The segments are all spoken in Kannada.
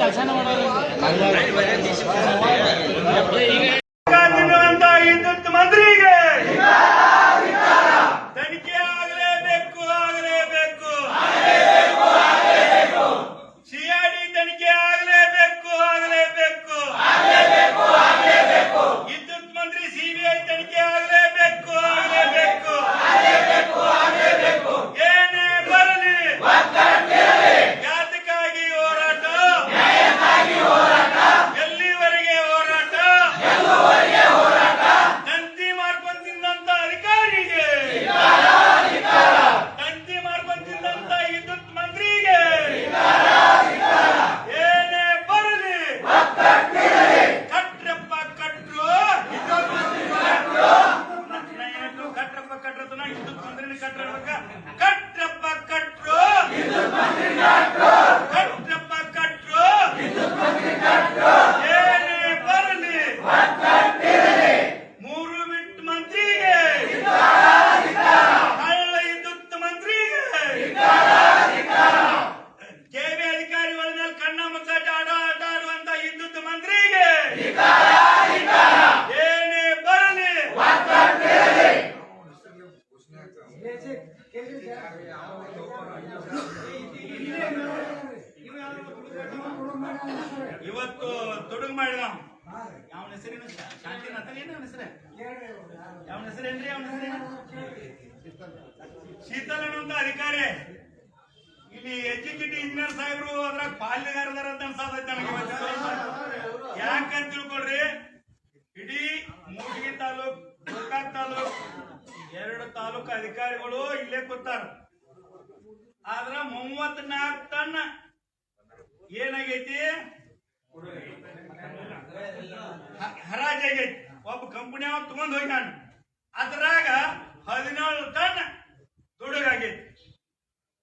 కలిసాన ಇವತ್ತು ತೊಡಗು ಮಾಡಿದ. ಅವನ ಹೆಸರೇನು? ಶಾಂತಿನಾಥ ಏನು ಅವನ ಹೆಸರೇ? ಅವನ ಹೆಸರೇನ್ರಿ ಅವನ ಹೆಸರೇನು ಶೀತಲನ್ ಅಂತ ಅಧಿಕಾರಿ. ಇಲ್ಲಿ ಎಜುಕೇಟಿವ್ ಇಂಜಿನಿಯರ್ ಸಾಹೇಬ್ರು ಅದ್ರಾಗ ಪಾಲ್ಯಗಾರದಾರ ಅಂತ ಅನ್ಸಾದೈತೆ ನನಗೆ. ಯಾಕಂತ ತಿಳ್ಕೊಳ್ರಿ. ಇಡೀ ಮೂಡಿಗೆ ತಾಲೂಕ್ ಗೋಕಾಕ್ ತಾಲೂಕ್ ಎರಡು ತಾಲೂಕು ಅಧಿಕಾರಿಗಳು ಇಲ್ಲೇ ಕೂತಾರ. ಆದ್ರ ಮೂವತ್ನಾಲ್ಕು ಟನ್ ಏನಾಗೈತಿ? ಹರಾಜಾಗೈತಿ ಒಬ್ಬ ಕಂಪನಿ ಅವ ತಗೊಂಡ್ ಹೋಗ್ಯಾನ ಅದ್ರಾಗ ಹದಿನೇಳು ಟನ್ ತುಡುಗಾಗೈತಿ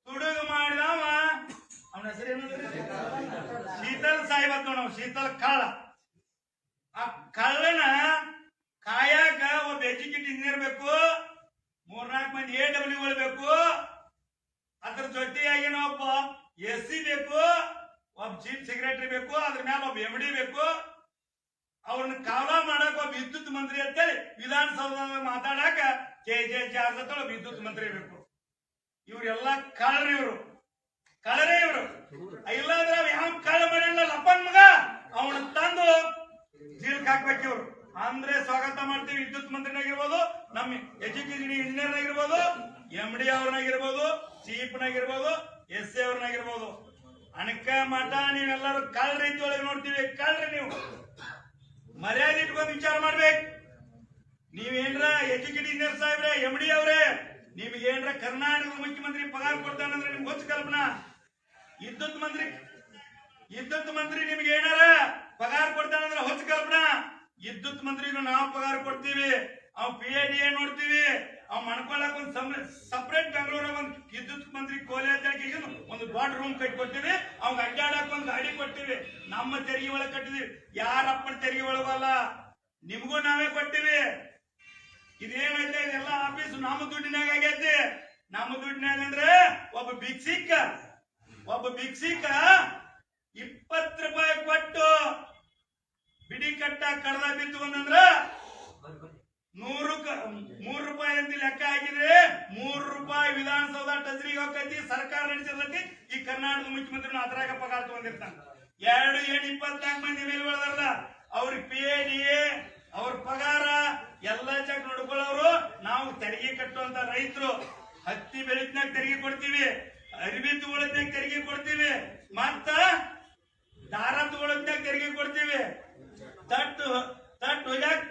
ತುಡುಗು ಮಾಡಿದವ, ಅವನ ಹೆಸರು ಶೀತಲ್ ಸಾಹೇಬ್ ಅಂತ ನಾವು ಶೀತಲ್ ಕಳ್ಳ ಆ ಕಳ್ಳನ ಕಾಯಾಕ ಒಬ್ಬ ಎಜುಕೇಟೆಡ್ ಇಂಜಿನಿಯರ್ ಬೇಕು ಮೂರ್ನಾಲ್ಕು ಮಂದಿ ಎ ಡಬ್ಲ್ಯೂ ಬೇಕು. ಅದ್ರ ಜೊತೆಯಾಗಿನ ಒಬ್ಬ ಎಸ್ ಸಿ ಬೇಕು. ಒಬ್ಬ ಚೀಫ್ ಸೆಕ್ರೆಟರಿ ಬೇಕು, ಅದ್ರ ಮ್ಯಾಲ ಒಬ್ಬ ಎಂ ಡಿ ಬೇಕು. ಅವ್ರನ್ನ ಕಾಲ ಮಾಡಕ್ ಒಬ್ಬ ವಿದ್ಯುತ್ ಮಂತ್ರಿ ಅಂತೇಳಿ ವಿಧಾನಸೌಧದಾಗ ಮಾತಾಡಕ ಜೆ ಜೆ ಜಾರ್ಜ್ ವಿದ್ಯುತ್ ಮಂತ್ರಿ ಬೇಕು. ಇವ್ರೆಲ್ಲ ಕಳ್ಳರಿ ಇವರು. ಕಳ್ಳರೇ ಇವರು. ಇಲ್ಲಾಂದ್ರೆ ಅವ್ ಯಾವ ಕಳ್ಳ ಮಾಡಿಲ್ಲ ಲಪ್ಪನ್ ಮಗ? ಅವನ ತಂದು ಜೀಲ್ಕ್ ಹಾಕ್ಬೇಕು ಇವ್ರು. ಅಂದ್ರೆ ಸ್ವಾಗತ ಮಾಡ್ತೀವಿ ವಿದ್ಯುತ್ ಮಂತ್ರಿನಾಗಿರ್ಬೋದು, ನಮ್ಮ ಎಜುಕೇಶನ್ ಇಂಜಿನಿಯರ್ ಆಗಿರ್ಬೋದು ಎಂ ಡಿ ಅವ್ರನ್ನಾಗಿರ್ಬೋದು ಚೀಫ್ ನಾಗಿರ್ಬೋದು ಎಸ್ ಸಿ ಅವ್ರನ್ನಾಗಿರ್ಬೋದು ಅಣಕ ಮಠ ನೀವೆಲ್ಲರೂ ಕಳ್ಳ ರೀತಿ ಒಳಗೆ ನೋಡ್ತೀವಿ. ಕಳ್ರಿ ನೀವು. ಮರ್ಯಾದೆ ಇಟ್ಕೊಂಡು ವಿಚಾರ ಮಾಡ್ಬೇಕು. ನೀವೇನ್ರ ಎಜುಕೇಟೆಡ್ ಇಂಜಿನಿಯರ್ ಸಾಹೇಬ್ರೆ ಎಂ ಡಿ ಅವ್ರೆ ನಿಮ್ಗೆ ಏನ್ರ ಕರ್ನಾಟಕದ ಮುಖ್ಯಮಂತ್ರಿ ಪಗಾರ ಕೊಡ್ತಾನಂದ್ರೆ ನಿಮ್ಗೆ ಗೊತ್ತು ಕಲ್ಪನಾ? ಇದ್ದ ಮಂತ್ರಿ ಇದ್ದ ಮಂತ್ರಿ ನಿಮ್ಗೆ ಏನಾರ ಪಗಾರ ಕೊಡ್ತಾನಂದ್ರೆ ಹೊಚ್ಚ ಕಲ್ಪನಾ? ಇದ್ದ ಮಂತ್ರಿಗೂ ನಾವು ಪಗಾರ ಕೊಡ್ತೀವಿ. ಅವ್ ಪಿ ಎ ಡಿ ಎ ನೋಡ್ತೀವಿ? ಅವ್ ಮಣ್ಕೊಳಕ್ ಒಂದ್ ಸಪ್ರೇಟ್ ವಿದ್ಯುತ್ ಮಂತ್ರಿ ಕೋಲೆ ಅಂತೇಳಿ ಒಂದು ದೊಡ್ಡ ರೂಮ್ ಕೊಡ್ತೀವಿ ಅವ್ಗ ಅಡ್ಡಾಡಕ್ ಒಂದು ಗಾಡಿ ಕೊಡ್ತೀವಿ. ನಮ್ಮ ತೆರಿಗೆ ಒಳಗೆ ಕಟ್ಟಿದ್ವಿ ಯಾರಪ್ಪನ ತೆರಿಗೆ ಒಳಗಲ್ಲ. ನಿಮ್ಗೂ ನಾವೇ ಕೊಟ್ಟಿವಿ ಇದೇನೈತೆ ಇದೆಲ್ಲ ಆಫೀಸ್ ನಮ್ಮ ದುಡ್ಡಿನಾಗ ಆಗೈತಿ. ನಮ್ಮ ದುಡ್ಡಿನಾಗ ಅಂದ್ರೆ ಒಬ್ಬ ಭಿಕ್ಷಿಕ ಒಬ್ಬ ಭಿಕ್ಷಿಕ ಇಪ್ಪತ್ತು ರೂಪಾಯಿ ಕೊಟ್ಟು ಬಿಡಿ ಕಟ್ಟ ಕಡದ ಬಿತ್ತು ಅಂತಂದ್ರ ನೂರು ಮೂರು ರೂಪಾಯಿ ಅಂತ ಲೆಕ್ಕ ಹಾಕಿದ್ರೆ ಮೂರು ರೂಪಾಯಿ ವಿಧಾನಸೌಧ ಟಜ್ರಿಗೆ ಹೋಗತಿ ಸರ್ಕಾರ ನಡೆಸಿರ್ತೈತಿ, ಈ ಕರ್ನಾಟಕ ಮುಖ್ಯಮಂತ್ರಿ ಅದ್ರಾಗ ಪಗಾರ ತಗೊಂಡಿರ್ತಾನ. ಎರಡು ಏಳು ಇಪ್ಪತ್ನಾಲ್ಕು ಮಂದಿ ಮೇಲೆ ಬೆಳೆದಾರಲ್ಲ ಅವ್ರ ಪಿ ಎ ಡಿ ಎ ಅವ್ರ ಪಗಾರ, ಎಲ್ಲ ಚೆಕ್ ನೋಡ್ಕೊಳ್ಳೋರು, ನಾವು ತೆರಿಗೆ ಕಟ್ಟುವಂತ ರೈತರು. ಹತ್ತಿ ಬೆಳೆದ್ನಾಗ ತೆರಿಗೆ ಕೊಡ್ತೀವಿ, ಅರಿವಿ ತಗೊಳದ್ನಾಗ ತೆರಿಗೆ ಕೊಡ್ತೀವಿ, ಮತ್ತ ದಾರ ತಗೊಳದ್ನಾಗ ತೆರಿಗೆ ಕೊಡ್ತೀವಿ. ತಟ್ಟು ತಟ್ಟು ಹೋಗ್ಯಾಕ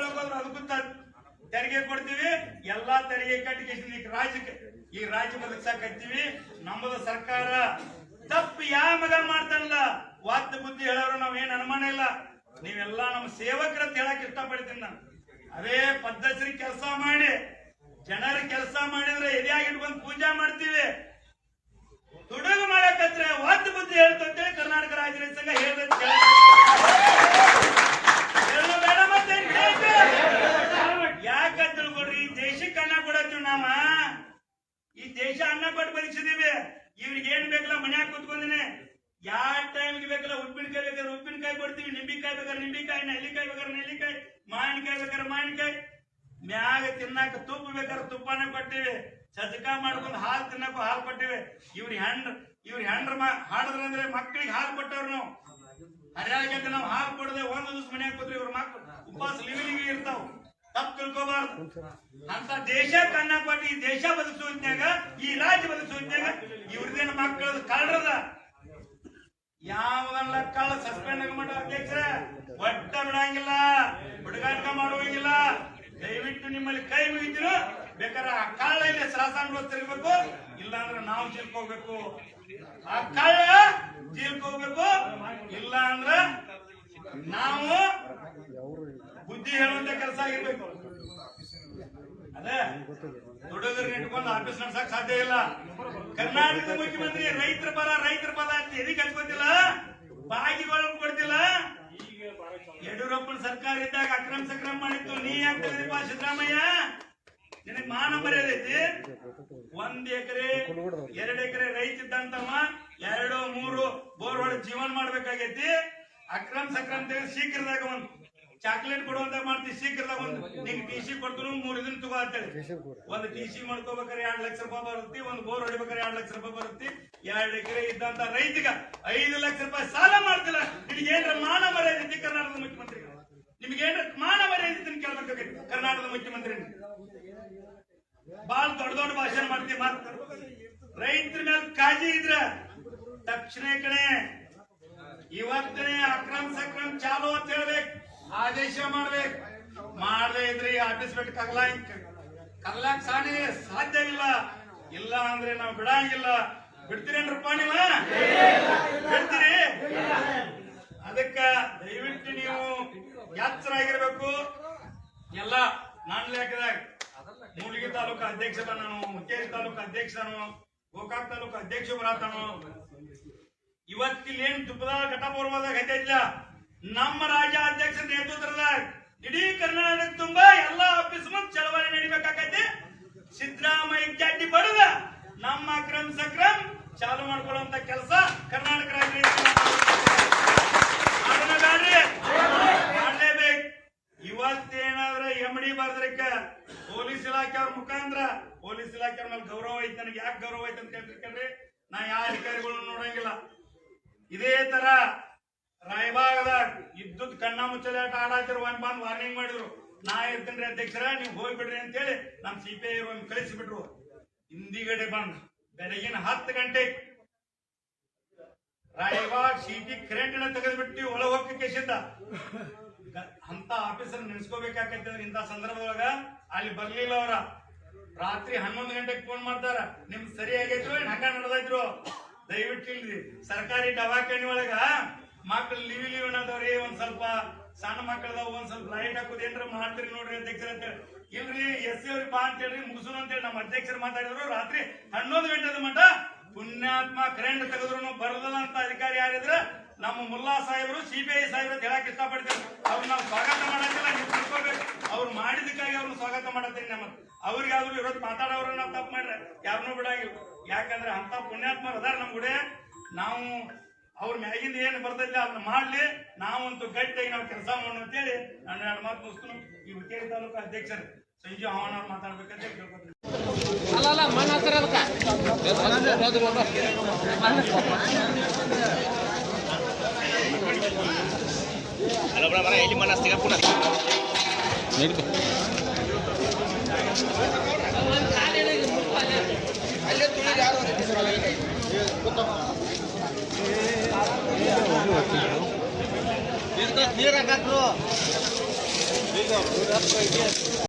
ಅದಕ್ಕೂ ತೆರಿಗೆ ಕೊಡ್ತೀವಿ, ಎಲ್ಲಾ ತೆರಿಗೆ ಕಟ್ಟಿಗೆ ರಾಜ ರಾಜ್ಯಕ್ಕೆ. ಈ ರಾಜ್ಯ ಬದುಕ್ಸಾಕತ್ತೀವಿ ನಮ್ಮದು ಸರ್ಕಾರ ತಪ್ಪು ಯಾವ ಮಗ ಮಾಡ್ತಾನಲ್ಲ? ವಾದ ಬುದ್ಧಿ ಹೇಳೋರು ನಾವೇನ್ ಅನುಮಾನ ಇಲ್ಲ. ನೀವೆಲ್ಲ ನಮ್ಮ ಸೇವಕರ ಹೇಳಕ್ ಇಷ್ಟಪಡ್ತೀನಿ ನಾನು. ಅದೇ ಪದ್ಧತಿ ಕೆಲಸ ಮಾಡಿ, ಜನರ ಕೆಲಸ ಮಾಡಿದ್ರೆ ಎದೆಯಾಗಿ ಇಟ್ಕೊಂಡು ಪೂಜೆ ಮಾಡ್ತೀವಿ. ತುಡುಗು ಮಾಡಕತ್ರೆ ವಾದ ಬುದ್ಧಿ ಹೇಳ್ತಂತೇಳಿ ಕರ್ನಾಟಕ ರಾಜ್ಯ ಸಂಘ ಹೇಳೋ ಬೇಡ ಮತ್ತೆ ನಾವ ಈ ದೇಶ ಅನ್ನ ಕೊಟ್ಟು ಬದುಕಿದೀವಿ ಇವ್ರಿಗೆ ಏನ್ ಬೇಕಲ್ಲ ಮನ್ಯಾಗ ಕೂತ್ಕೊಂಡಿನಿ ಯಾವ ಟೈಮ್ಗೆ ಬೇಕಲ್ಲ ಉಪ್ಪಿನಕಾಯಿ ಬೇಕಾದ್ರೆ ಉಪ್ಪಿನಕಾಯಿ ಕೊಡ್ತೀವಿ. ನಿಂಬಿಕಾಯಿ ಬೇಕಾದ್ರೆ ನಿಂಬಿಕಾಯಿ, ನೆಲ್ಲಿಕಾಯಿ ಬೇಕಾದ್ರೆ ನೆಲ್ಲಿಕಾಯಿ, ಮಾವಿನಕಾಯಿ ಬೇಕಾದ್ರೆ ಮಾವಿನಕಾಯಿ. ಮ್ಯಾಗ ತಿನ್ನಾಕ ತುಪ್ಪ ಬೇಕಾದ್ರೆ ತುಪ್ಪನ ಕೊಟ್ಟಿವಿ. ಸಜ್ಜಕ ಮಾಡ್ಕೊಂಡು ಹಾಲು ತಿನ್ನಕ್ಕೂ ಹಾಲು ಕೊಟ್ಟಿವಿ. ಇವ್ರ ಹೆಂಡ್ರ ಇವ್ರ ಹೆಂಡ್ರ ಹಾಡದ್ರಂದ್ರೆ ಮಕ್ಕಳಿಗೆ ಹಾಲು ಕೊಟ್ಟವ್ರು ನಾವು. ಹರ್ಯಾಗತ್ತೆ ನಾವು ಹಾಲು ಕೊಡದೆ ಒಂದು ದಿವಸ ಮನ್ಯಾಗ ಕೂತ್ರಿ ಇವ್ರ ಮಕ್ಳು ಉಪವಾಸ ಲಿವಿ ಲಿವಿ ಇರ್ತಾವ. ತಪ್ಪು ತಿಳ್ಕೊಬಾರ್ದು. ಅಂತ ದೇಶ ಕನ್ನ ಕೊಟ್ಟು ಈ ದೇಶ ಬದುಕಿಸೋದ್ನಾಗ ಈ ರಾಜ್ಯ ಬದುಕಿಸೋದ್ನಾಗ ಇವ್ರದೇನ ಮಕ್ಕಳದ ಕಳ್ರದ ಯಾವಾಗಲ್ಲ ಕಳ್ಳ ಸಸ್ಪೆಂಡ್ ಮಾಡೋ ಅಧ್ಯಕ್ಷರ, ಒಟ್ಟ ಬಿಡಂಗಿಲ್ಲ, ಹುಡುಗಾಟ ಮಾಡುವಂಗಿಲ್ಲ. ದಯವಿಟ್ಟು ನಿಮ್ಮಲ್ಲಿ ಕೈ ಮುಗಿದ್ರು ಬೇಕಾದ್ರೆ ಆ ಕಳ್ಳ ಇಲ್ಲಿ ತಿರ್ಬೇಕು ಇಲ್ಲ ಅಂದ್ರೆ ನಾವು ಹೋಗ್ಬೇಕು. ಆ ಕಳ್ಳ ಹೋಗ್ಬೇಕು ಇಲ್ಲ ಅಂದ್ರೆ ನಾವು ಬುದ್ಧಿ ಹೇಳುವಂತ ಕೆಲಸ ಆಗಿರ್ಬೇಕು. ಅದೇ ಹುಡುಗರನ್ನ ಇಟ್ಕೊಂಡು ಆಫೀಸ್ ನಡ್ಸಕ್ ಸಾಧ್ಯ ಇಲ್ಲ. ಕರ್ನಾಟಕದ ಮುಖ್ಯಮಂತ್ರಿ ರೈತರ ಪರ, ರೈತರ ಪದ ಅಂತ ಎದಕ್ಕೆ ಹಚ್ಕೊತಿಲ್ಲ? ಬಾಗಿಗಳು ಕೊಡ್ತಿಲ್ಲ? ಯಡಿಯೂರಪ್ಪನ ಸರ್ಕಾರ ಇದ್ದಾಗ ಅಕ್ರಮ ಸಕ್ರಮ ಮಾಡಿತ್ತು. ನೀ ಯಾಕೆ ಸಿದ್ದರಾಮಯ್ಯ? ನಿನಗ್ ಮಾನ ಮರ್ಯಾದೆ ಐತಿ? ಒಂದ್ ಎಕರೆ, ಎರಡ್ ಎಕರೆ ರೈತ ಇದ್ದಂತಮ್ಮ ಎರಡು ಮೂರು ಬೋರ್ ಹೊಡೆದ್ ಜೀವನ ಮಾಡ್ಬೇಕಾಗೈತಿ. ಅಕ್ರಮ ಸಕ್ರಮ ಶೀಘ್ರದಾಗ ಒಂದ್ ಚಾಕ್ಲೇಟ್ ಕೊಡುವಂತ ಮಾಡ್ತೀವಿ ಶೀಘ್ರದಾಗ ಒಂದು ನಿಂಗೆ ಟಿ ಸಿ ಕೊಡ್ತು ಮೂರು ದಿನ ತಗೋ ಅಂತೇಳಿ. ಒಂದ್ ಟಿ ಸಿ ಮಾಡ್ಕೋಬೇಕಾರೆ ಎರಡ್ ಲಕ್ಷ ರೂಪಾಯಿ ಬರುತ್ತೆ ಒಂದ್ ಬೋರ್ ಹೊಡಿಬೇಕಾರೆ ಎರಡ್ ಲಕ್ಷ ರೂಪಾಯಿ ಬರುತ್ತೆ. ಎರಡ್ ಎಕರೆ ಇದ್ದಂತ ರೈತಗ ಐದು ಲಕ್ಷ ರೂಪಾಯಿ ಸಾಲ ಮಾಡ್ತಿಲ್ಲ. ನಿಮ್ಗೆ ಏನ್ರ ಮಾನ ಮರ್ಯಾದೆ ಕರ್ನಾಟಕದ ಮುಖ್ಯಮಂತ್ರಿ ನಿಮ್ಗೆ ಏನ್ರ ಮಾನ ಮರ್ಯಾದೆ ಕೇಳ್ಬೇಕಾಗೈತಿ ಕರ್ನಾಟಕದ ಮುಖ್ಯಮಂತ್ರಿ ಬಾಳ ದೊಡ್ಡ ದೊಡ್ಡ ಭಾಷಣ ಮಾಡ್ತೀವಿ ಮಾತು. ರೈತರ ಮೇಲೆ ಕಾಜಿ ಇದ್ರ. ತಕ್ಷಣ ಕಣೆ ಇವತ್ತನೇ ಅಕ್ರಮ ಸಕ್ರಮ ಚಾಲು ಅಂತ ಹೇಳ್ಬೇಕು. ಆದೇಶ ಮಾಡ್ಬೇಕು. ಮಾಡದೇ ಇದ್ರಿ ಆಫೀಸ್ ಬಿಟ್ಟು ಕಗ್ಲಾಕ್ ಕಗ್ಲಾಕ್ ಸಾಣಿ ಸಾಧ್ಯ ಇಲ್ಲ. ಇಲ್ಲ ಅಂದ್ರೆ ನಾವು ಬಿಡಂಗಿಲ್ಲ. ಬಿಡ್ತೀರೇನ್ರಪ್ಪ ನೀವ ಬಿಡ್ತೀರಿ? ಅದಕ್ಕ ದಯವಿಟ್ಟು ನೀವು ಎಚ್ಚರಾಗಿರ್ಬೇಕು. ಎಲ್ಲ ನಾನ್ ಲೆಕ್ಕದಾಗ ಮೂಲಿಗೆ ತಾಲೂಕು ಅಧ್ಯಕ್ಷ ನಾನು ಮುಖ್ಯ ತಾಲೂಕು ಅಧ್ಯಕ್ಷನು ಗೋಕಾಕ್ ತಾಲೂಕು ಅಧ್ಯಕ್ಷ ಬರತಾನು ಇವತ್ತಿಲ್ಲಿ ಏನ್ ತುಪ್ಪದ ಘಟಪೂರ್ವದಾಗ ಐತಿಲ್ಲ ನಮ್ಮ ರಾಜ್ಯಾಧ್ಯಕ್ಷ ನೇತೃತ್ವದ ಇಡೀ ಕರ್ನಾಟಕ ತುಂಬಾ ಎಲ್ಲಾ ಆಫೀಸ್ ಮುಂದೆ ಚಳವಳಿ ನಡಿಬೇಕಾಗೈತಿ. ಸಿದ್ದರಾಮಯ್ಯ ಜಡ್ಡಿ ಬಡದ ನಮ್ಮ ಅಕ್ರಮ ಸಕ್ರಮ್ ಚಾಲು ಮಾಡ್ಕೊಳ್ಳುವಂತ ಕೆಲಸ ಕರ್ನಾಟಕ ರಾಜ್ಯ ಮಾಡ್ಲೇಬೇಕು. ಇವತ್ತೇನಾದ್ರೆ ಎಂ ಡಿ ಬರ್ದ್ರಿಕ ಪೊಲೀಸ್ ಇಲಾಖೆ ಅವ್ರ ಮುಖಾಂತರ, ಪೊಲೀಸ್ ಇಲಾಖೆ ಮೇಲೆ ಗೌರವ ಐತೆ ನನಗೆ. ಯಾಕೆ ಗೌರವ ಐತೆ ಅಂತ ಕೇಳ್ತಿರ್ಕಂಡ್ರಿ ನಾ ಯಾವ ಅಧಿಕಾರಿಗಳನ್ನ ನೋಡಂಗಿಲ್ಲ. ಇದೇ ತರ ರಾಯಬಾಗದ ಇದ್ದುದ್ ಕಣ್ಣ ಆಟ ಆಡಾತಿರು ಒಂದ್ ಬಂದ್ ವಾರ್ನಿಂಗ್ ಮಾಡಿದ್ರು. ನಾ ಇರ್ತೇನ್ರಿ ಅಧ್ಯಕ್ಷರ, ನೀವು ಹೋಗ್ಬಿಡ್ರಿ ಅಂತೇಳಿ ನಮ್ ಸಿ ಪಿ ಐ ಕಳಿಸಿಬಿಟ್ರು. ಹಿಂದಿಗಡೆ ಬಂದ್ ಬೆಳಗಿನ ಹತ್ತು ಗಂಟೆ ರಾಯಬಾಗ್ ಸಿಟಿ ಕರೆಂಟ್ ತೆಗೆದ್ಬಿಟ್ಟು ಒಳ ಹೋಗಿ ಕೇಸಿಂದ ಅಂತ ಆಫೀಸರ್ ನೆನ್ಸ್ಕೋಬೇಕಾಕೈತೆ ಇಂತ ಸಂದರ್ಭದೊಳಗ ಅಲ್ಲಿ ಬರ್ಲಿಲ್ಲ ಅವ್ರ. ರಾತ್ರಿ ಹನ್ನೊಂದು ಗಂಟೆಗೆ ಫೋನ್ ಮಾಡ್ತಾರ, ನಿಮ್ ಸರಿ ಆಗೈತ್ರು, ಏನ್ ಹಂಗ ನಡೆದೈತ್ರು? ದಯವಿಟ್ಟು ಇಲ್ರಿ ಸರ್ಕಾರಿ ದವಾಖಾನೆ ಒಳಗ ಮಕ್ಳು ಲಿವಿ ಲಿವ್ ಅನ್ನೋದವ್ರಿ ಒಂದ್ ಸ್ವಲ್ಪ ಸಣ್ಣ ಮಕ್ಕಳದಾವ ಒಂದ್ ಸ್ವಲ್ಪ ಲೈಟ್ ಹಾಕೋದು, ಏನ್ರ ಮಾಡ್ತೀರಿ ನೋಡ್ರಿ ಅಧ್ಯಕ್ಷರ ಅಂತ ಹೇಳಿ. ಇಲ್ರಿ, ಎಸ್ ಸಿ ಅವ್ರಿ ಬಾ ಅಂತ ಹೇಳ್ರಿ ಮುಗಿಸೋಣ ಅಂತ ಹೇಳಿ ನಮ್ಮ ಅಧ್ಯಕ್ಷರು ಮಾತಾಡಿದ್ರು. ರಾತ್ರಿ ಹನ್ನೊಂದು ಗಂಟೆದ ಮಟ್ಟ ಪುಣ್ಯಾತ್ಮ ಕರೆಂಟ್ ತೆಗೆದ್ರು ಬರದಲ್ಲ ಅಂತ ಅಧಿಕಾರಿ ಯಾರಿದ್ರೆ, ನಮ್ಮ ಮುಲ್ಲಾ ಸಾಹೇಬರು ಸಿಬಿಐ ಸಾಹೇಬ್ರು ಹೇಳಕ್ ಇಷ್ಟಪಡ್ತೇವೆ ಅವ್ರು ನಾವು ಸ್ವಾಗತ ಮಾಡಕ್ಕಿಲ್ಲ ನೀವು ತಿಳ್ಕೊಬೇಕು. ಅವ್ರು ಮಾಡಿದಕ್ಕಾಗಿ ಅವ್ರನ್ನ ಸ್ವಾಗತ ಮಾಡತ್ತೀನಿ ನಮ್ಮ ಅವ್ರಿಗೆ ಯಾವ್ದು ಇರೋದು ಮಾತಾಡೋರನ್ನ ತಪ್ಪು ಮಾಡ್ರೆ. ಯಾರನ್ನೂ ಬಿಡಾಗಿಲ್ಲ. ಯಾಕಂದ್ರೆ ಅಂತ ಪುಣ್ಯಾತ್ಮರು ಅದಾರ ನಮ್ಮ ಗುಡೆ. ನಾವು ಅವ್ರ ಮ್ಯಾಗಿಂದ ಏನು ಬರ್ತೈತಿ ಅದನ್ನ ಮಾಡ್ಲಿ. ನಾವಂತೂ ಗಟ್ಟಿಯಾಗಿ ನಾವು ಕೆಲಸ ಮಾಡೋಣ ಅಂತೇಳಿ ನಾನು ಎರಡು ಮಾತು ಮುಗಿಸ್ತು ಈ ಹುಕ್ಕೇರಿ ತಾಲೂಕು ಅಧ್ಯಕ್ಷರು. ಸಂಜು ಹವಾನ ಮಾತಾಡ್ಬೇಕಂತ ಕೇಳ್ಕೊತೀನಿ. ಅಲ್ಲ ಅಲ್ಲ ಮನ ಹತ್ತಿರ ಅದಕ್ಕೆ Halo, berapa ini ತುಳಿ ಯಾರು? Ну, да, не рогатно. Видно, куда пойдет.